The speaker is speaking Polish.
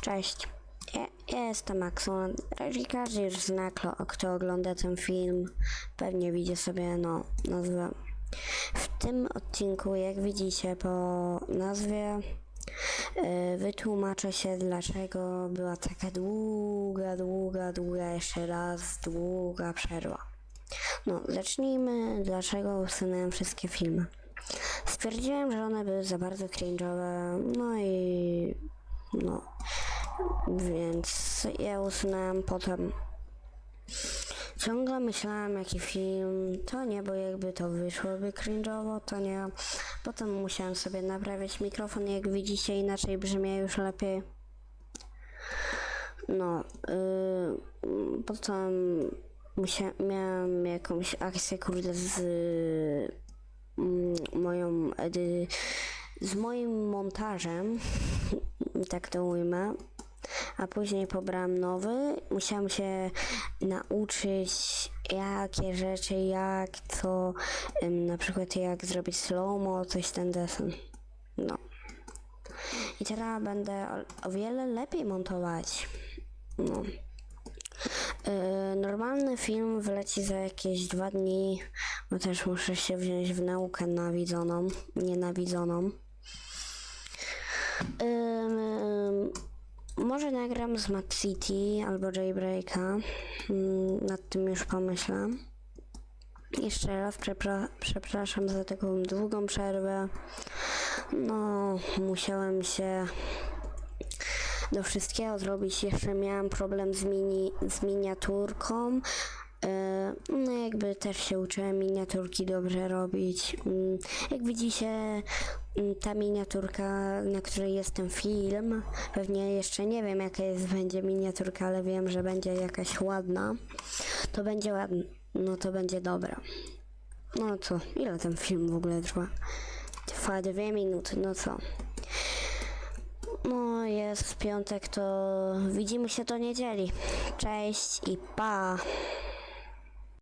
Cześć. Ja, jestem. Raczej każdy już zna, kto ogląda ten film. Pewnie widzi sobie, no, nazwę. W tym odcinku, jak widzicie po nazwie, yy, wytłumaczę się, dlaczego była taka długa, długa, długa, jeszcze raz długa przerwa. No, zacznijmy, dlaczego usunąłem wszystkie filmy. Stwierdziłem, że one były za bardzo cringe'owe, no i no, więc ja usunąłem potem. Ciągle myślałem jaki film, to nie, bo jakby to wyszłoby cringe'owo, to nie. Potem musiałem sobie naprawiać mikrofon, jak widzicie, inaczej brzmi już lepiej. No, yy, potem musia- miałem jakąś akcję, kurde, z mm, moją edy- z moim montażem, tak to ujmę, a później pobrałem nowy. Musiałem się nauczyć jakie rzeczy, jak co, na przykład jak zrobić slow-mo, coś ten desen. No. I teraz będę o, wiele lepiej montować. No. Yy, normalny film wleci za jakieś dwa dni, bo też muszę się wziąć w naukę nawidzoną, nienawidzoną. Może nagram z Mad City albo Jaybreaka. Ym, nad tym już pomyślę. Jeszcze raz przepra- przepraszam za taką długą przerwę. No, musiałem się do wszystkiego zrobić. Jeszcze miałam problem z, mini, z miniaturką. Jakby też się uczyłem miniaturki dobrze robić. Mm, Jak widzicie, mm, ta miniaturka, na której jest ten film, pewnie jeszcze nie wiem jaka jest będzie miniaturka, ale wiem, że będzie jakaś ładna. To będzie ładna, no to będzie dobra. No co, ile ten film w ogóle trwa? Trwa dwie minuty, no co? No, jest piątek, to widzimy się do niedzieli. Cześć i pa!